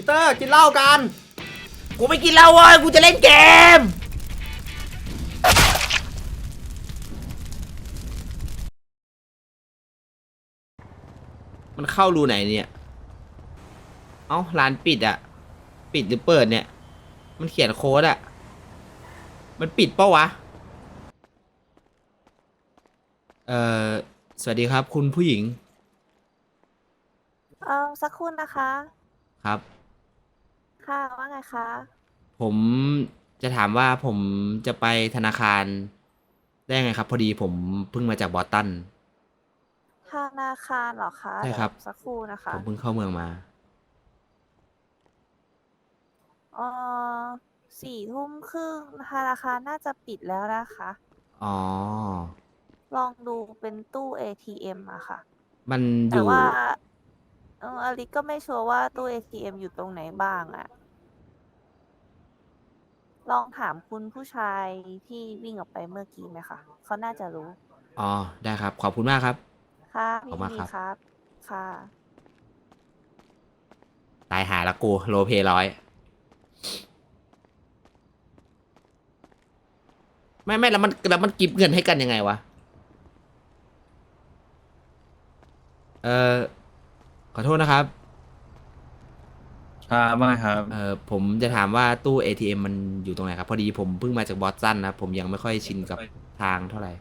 ปีเตอร์กินเหล้ากัน กูไม่กินเหล้าเว้ยกูจะเล่นเกม มันเข้ารูไหนเนี่ย เอ้าร้านปิดอะปิดหรือเปิดเนี่ย มันเขียนโค้ดอะมันปิดเปะวะ เอ่อ สวัสดีครับ คุณผู้หญิง เออสักครู่นะคะ ครับ ค่ะ ว่าไงคะ ผมจะถามว่าผมจะไปธนาคาร ได้ไงครับ พอดีผมเพิ่งมาจากบอสตัน ธนาคารเหรอคะใช่ครับเดี๋ยวสักครู่นะคะผมเพิ่งเข้าเมืองมา เออสี่ทุ่มครึ่งธนาคารน่าจะปิดแล้วนะคะ อ๋อ ลองดูเป็นตู้ ATM อะค่ะ มันอแต่ยู่ ว่าเอออลิซก็ไม่ชัวร์ว่าตู้ ATM อยู่ตรงไหนบ้างอะ ลองถามคุณผู้ชายที่วิ่งออกไปเมื่อกี้ไหมคะเขาน่าจะรู้ อ๋อได้ครับ ขอบคุณมากครับ ค่ะขอบคุณมากดีครับ ครับ ค่ะ ตายหาละกูโลเพร้อยไม่ไม่แล้วมันแล้วมันกิฟเงินให้กันยังไงวะ เออขอโทษนะครับ ครับว่าไงครับเออผมจะถามว่าตู้ ATM มันอยู่ตรงไหนครับ พอดีผมเพิ่งมาจากบอสตันนะครับผมยังไม่ค่อยชินกับทางเท่าไหร่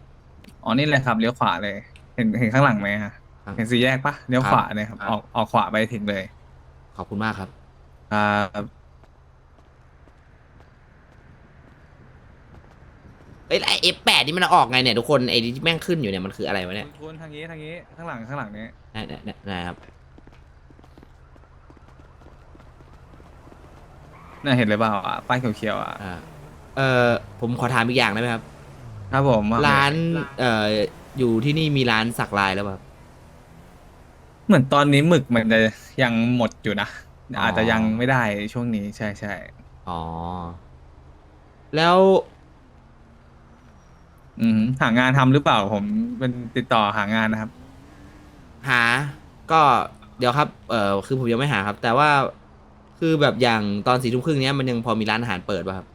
อ๋อนี่เลยครับเลี้ยวขวาเลย เห็นเห็นข้างหลังไหมฮะครับเห็นสี่แยกปะเลี้ยวครับขวาเลยครับ ออกออกขวาไปถึงเลยขอบคุณมากครับ ครับเอ้ยไอเอฟแปดนี่มันออกไงเนี่ยทุกคนไอ้ที่แม่งขึ้นอยู่เนี่ยมันคืออะไรวะเนี่ยคุณทางนี้ทางนี้ข้างหลังข้างหลังนี้ นะนะนะนะครับ น่าเห็นเลยเปล่าอะป้ายเขียวๆอะอ่าเออผมขอถามอีกอย่างได้ไหมครับ ครับผมว่ร้านเอ่ออยู่ที่นี่มีร้านสักลายแล้วเปล่าครับ เหมือนตอนนี้หมึกมันจะยังหมดอยู่นะอ๋ออ อาจจะยังไม่ได้ช่วงนี้ใช่ใช่อ๋อ แล้วอืมหางานทำหรือเปล่าผมเป็นติดต่อหางานนะครับ หา ก็เดี๋ยวครับ เอ่อคือผมยังไม่หาครับ แต่ว่า คือแบบอย่างตอนสี่ทุ่มครึ่งเนี้ยมันยังพอมีร้านอาหารเปิดป่ะครับ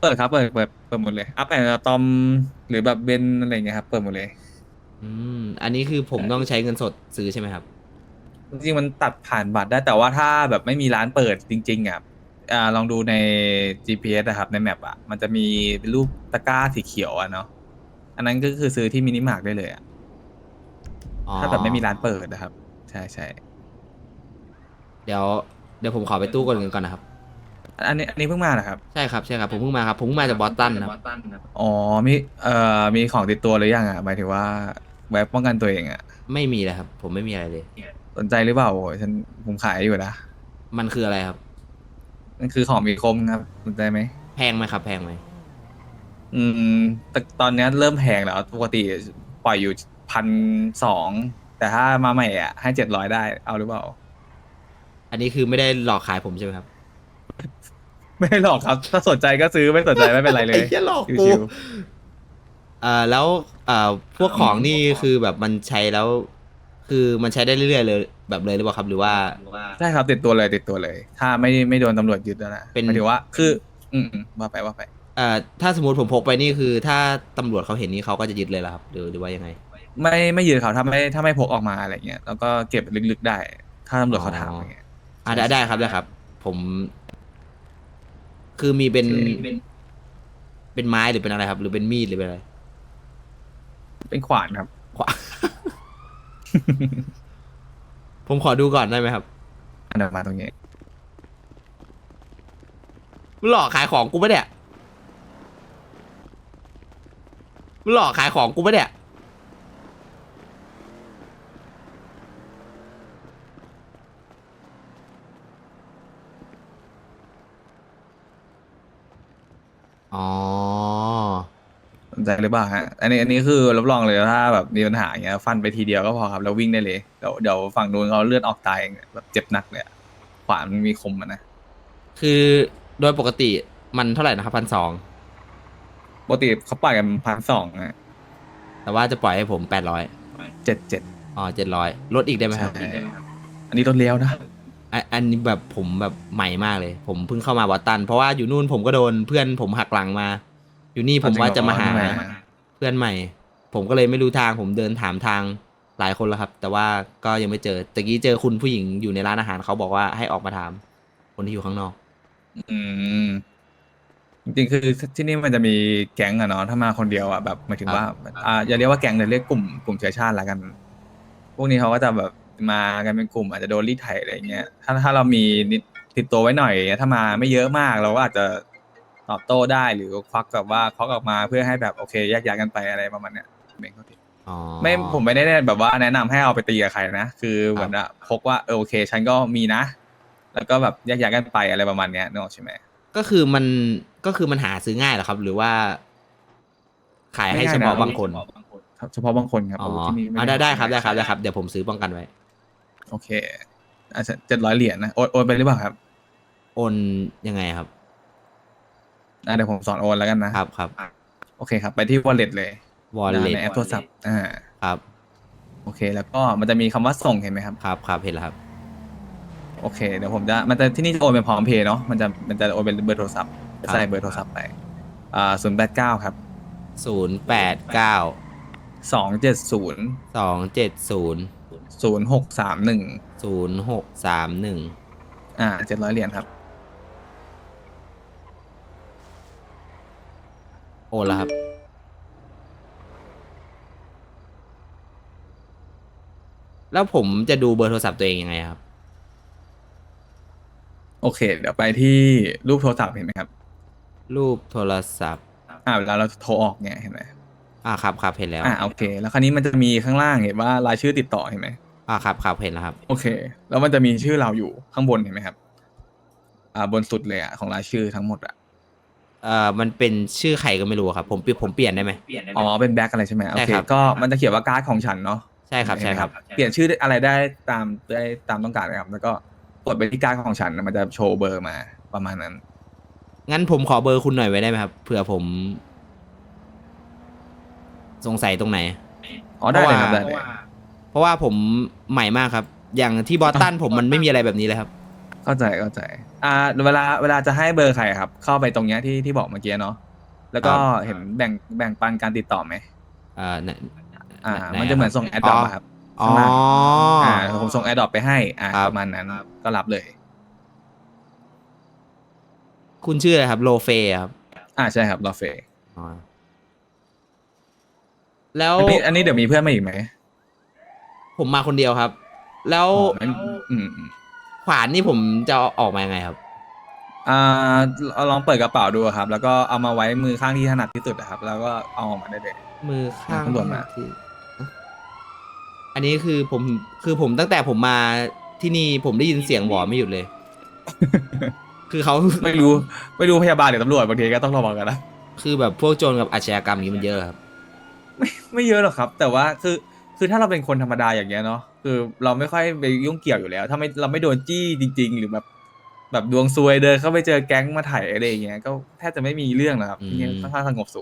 เปิดครับเปิดเปิดเปิดหมดเลย อัพแอนด์ตอมหรือแบบเบนอะไรอย่างเงี้ยครับเปิดหมดเลย อืม อันนี้คือผมต้องใช้เงินสดซื้อใช่ไหมครับ จริงๆมันตัดผ่านบัตรได้แต่ว่าถ้าแบบไม่มีร้านเปิดจริง ๆอะอ่าลองดูใน GPS นะครับในแมปอะมันจะมีเป็นรูปตะกร้าสีเขียวอะเนาะอันนั้นก็คือซื้อที่มินิมาร์ทได้เลยอะอ๋อถ้าแบบไม่มีร้านเปิดนะครับ ใช่ใช่เดี๋ยว เดี๋ยวผมขอไปตู้กดเงินก่อนนะครับ อันนี้อันนี้เพิ่งมาเหรอครับ ใช่ครับใช่ครับผมเพิ่งมาครับผมเพิ่งมาจากบอสตันนะครับอ๋อมีเอ่อมีของติดตัวหรือยังอะหมายถึงว่าไว้ป้องกันตัวเองอะไม่มีเลยครับ ผมไม่มีอะไรเลย สนใจหรือเปล่าโอ้ยฉันผมขายอยู่นะมันคืออะไรครับมันคือของมีคมครับสนใจไหมแพงไหมครับ แพงไหมอืมแต่ตอนเนี้ยเริ่มแพงแล้วปกติปล่อยอยู่พันสองแต่ถ้ามาใหม่อะให้เจ็ดร้อยได้เอาหรือเปล่า อันนี้คือไม่ได้หลอกขายผมใช่ไหมครับไม่หรอกครับ ถ้าสนใจก็ซื้อไม่สนใจไม่เป็นไรเลยไอ้เหี้ยหลอกกูชิวเอ่อแล้วเอ่อพวกของนี่คือแบบมันใช้แล้ว คือมันใช้ได้เรื่อยๆเลย แบบเลยหรือเปล่าครับหรือว่า ๆใช่ครับติดตัวเลยติดตัวเลย ถ้าไม่ไม่โดนตำรวจยึดแล้วนะเป็น หมายถึงว่าคือ อืมอืมว่าไปว่าไป เอ่อถ้าสมมติผมพกไปนี่คือ ถ้าตำรวจเขาเห็นนี่เขาก็จะยึดเลยเหรอครับหรือหรือว่ายังไง ไม่ไม่ยืนเขาถ้าไม่ถ้าไม่พกออกมาอะไรเงี้ยแล้วก็เก็บลึกๆได้ ถ้าตำรวจเขาถามอะไรเงี้ย อ่าได้ได้ครับได้ครับ ผม คือมีเป็นเป็นไม้หรือเป็นอะไรครับ หรือเป็นมีดหรือเป็นอะไรเป็นขวานครับ ขวา ผมขอดูก่อนได้ไหมครับ อันเดินมาตรงนี้มึงหลอกขายของกูปะเนี่ยมึงหลอกขายของกูปะเนี่ย อ๋อ สนใจหรือเปล่าฮะ อันนี้อันนี้คือรับรองเลยถ้าแบบมีปัญหาอย่างเงี้ยฟันไปทีเดียวก็พอครับแล้ววิ่งได้เลยเดี๋ยวเดี๋ยวฝั่งนู้นเขาเลือดออกตายแบบเจ็บหนักเลยอะขวานมันมีคมอะนะคือโดยปกติมันเท่าไหร่นะครับพันสองปกติเขาปล่อยกันพันสองอะแต่ว่าจะปล่อยให้ผมแปดร้อยเจ็ดเจ็ดอ๋อเจ็ดร้อยลดอีกได้ไหมครับ อันนี้ลดเลี้ยวนะ อันอันนี้แบบผมแบบใหม่มากเลย ผมเพิ่งเข้ามาวัดตัน เพราะว่าอยู่นู่นผมก็โดนเพื่อนผมหักหลังมา อยู่นี่ผมว่าจะมาหาทำไมอะเพื่อนใหม่ ผมก็เลยไม่รู้ทางผมเดินถามทางหลายคนแล้วครับ แต่ว่าก็ยังไม่เจอตะกี้เจอคุณผู้หญิงอยู่ในร้านอาหารเขาบอกว่าให้ออกมาถาม คนที่อยู่ข้างนอก อืมจริงๆคือที่นี่มันจะมีแก๊งอะเนาะถ้ามาคนเดียวอะแบบหมายถึงว่าอ่าอย่าเรียกว่าแก๊งเลยเรียกกลุ่มกลุ่มเชื้อชาติละกัน พวกนี้เขาก็จะแบบ มากันเป็นกลุ่มอาจจะโดนรีดไถอะไรเงี้ยถ้าถ้าเรามีนิดติดตัวไว้หน่อยถ้ามาไม่เยอะมากเราก็อาจจะตอบโต้ได้หรือควักแบบว่าควักออกมาเพื่อให้แบบโอเคแยกย้ายกันไปอะไรประมาณเนี้ยเบงเขาทีอ๋อ ไม่ผมไม่ได้แบบว่าแนะนำให้เอาไปตีกับใครนะคือเหมือนอะพกว่าเออโอเค ฉันก็มีนะ แล้วก็แบบแยกย้ายกันไปอะไรประมาณเนี้ยนึกออกใช่ไหม ก็คือมันก็คือมันหาซื้อง่ายเหรอครับ หรือว่า ขายให้เฉพาะบางคนครับเฉพาะบางคนครับอ๋อโที่นี่ม่เอาได้ได้ครับได้ครับได้ครับ เดี๋ยวผมซื้อป้องกันไว้ โอเคอาจจะเจ็ดร้อยเหรียญนะโอนโอนไปหรือเปล่าครับโอนยังไงครับอะเดี๋ยวผมสอนโอนแล้วกันนะครับครับโอเคครับ ไปที่ wallet เลยวอลเล็ตในแอปโทรศัพท์อ่าครับโอเค แล้วก็มันจะมีคำว่าส่งเห็นไหมครับ ครับครับเห็นแล้วครับ โอเคเดี๋ยวผมจะมันจะที่นี่จะโอนเป็นพร้อมเพย์เนาะมันจะมันจะโอนเป็นเบอร์โทรศัพท์ครับ ใส่เบอร์โทรศัพท์ไปอ่าศูนย์แปดเก้าครับศูนย์แปดเก้าสองเจ็ดศูนย์สองเจ็ดศูนย์ ศูนย์หกสามหนึ่งศูนย์หกสามหนึ่งอ่าเจ็ดร้อยเหรียญครับ โอนแล้วครับ แล้วผมจะดูเบอร์โทรศัพท์ตัวเองยังไงครับ โอเค เดี๋ยวไปที่รูปโทรศัพท์เห็นไหมครับ รูปโทรศัพท์ อ่าเวลาเราโทรออกเนี่ยเห็นไหมอ่าครับครับเห็นแล้ว อ่าโอเค แล้วคราวนี้มันจะมีข้างล่างเห็นว่ารายชื่อติดต่อเห็นไหม อ่าครับครับเห็นแล้วครับ โอเค แล้วมันจะมีชื่อเราอยู่ข้างบนเห็นไหมครับ อ่าบนสุดเลยอะของรายชื่อทั้งหมดอะเอ่อมันเป็นชื่อใครก็ไม่รู้ครับ ผมเปลี่ยนผมเปลี่ยนได้ไหม อ๋อเป็นแบ็คอะไรใช่ไหมโอใช่เคครับ ก็มันจะเขียนว่าการ์ดของฉันเนาะใช่ครับใช่ครับ เปลี่ยนชื่ออะไรได้ตามได้ตามต้องการนะครับ แล้วก็กดไปที่การ์ดของฉันมันจะโชว์เบอร์มาประมาณนั้น งั้นผมขอเบอร์คุณหน่อยไว้ได้ไหมครับเผื่อผม สงสัยตรงไหน อ๋อได้เลยครับเพได้ราะเลยว่า เพราะว่าผมใหม่มากครับ อย่างที่บอสตันผมมันไม่มีอะไรแบบนี้เลยครับ เข้าใจเข้าใจ อ่า เวลาเวลาจะให้เบอร์ใครครับ เข้าไปตรงเนี้ยที่ที่บอกเมื่อกี้เนาะแล้วก็ครับเห็นแบ่งแบ่งปันการติดต่อไหมเอ่อไหนอ่าไหนมันจะเหมือนส่งแอดดอปครับอ๋อข้างล่างอ่าผมส่งแอดดอปไปให้อ่าครับประมาณนั้นก็รับเลย คุณชื่ออะไรครับ โลเฟครับ อ่าใช่ครับรอเฟย์อ๋อแล้วอันนี้อันนี้เดี๋ยวมีเพื่อนมาอีกไหม ผมมาคนเดียวครับ แล้วอ๋อไม่อืมอืมขวานนี่ผมจะเอาออกมายังไงครับ อ่าลองเปิดกระเป๋าดูครับ แล้วก็เอามาไว้มือข้างที่ถนัดที่สุดนะครับ แล้วก็เอาออกมาได้เลย มือข้างตำรวจมา ที่อันนี้คือผมคือผมตั้งแต่ผมมาที่นี่ผมได้ยินเสียงหวอไม่หยุดเลย คือเขาไม่รู้ไม่รู้พยาบาลหรือตำรวจบางทีก็ต้องระวังกันนะ คือแบบพวกโจรกับอาชญากรรมนี้มันเยอะครับ ไม่ไม่เยอะหรอกครับ แต่ว่าคือ คือถ้าเราเป็นคนธรรมดาอย่างเงี้ยเนาะคือเราไม่ค่อยไปยุ่งเกี่ยวอยู่แล้ว ถ้าไม่เราไม่โดนจี้จริง ๆ หรือแบบ แบบดวงซวยเดินเข้าไปเจอแก๊งมาถ่ายอะไรอย่างเงี้ยก็แทบจะไม่มีเรื่องนะครับอืม ที่นี่ค่อนข้างสงบสุข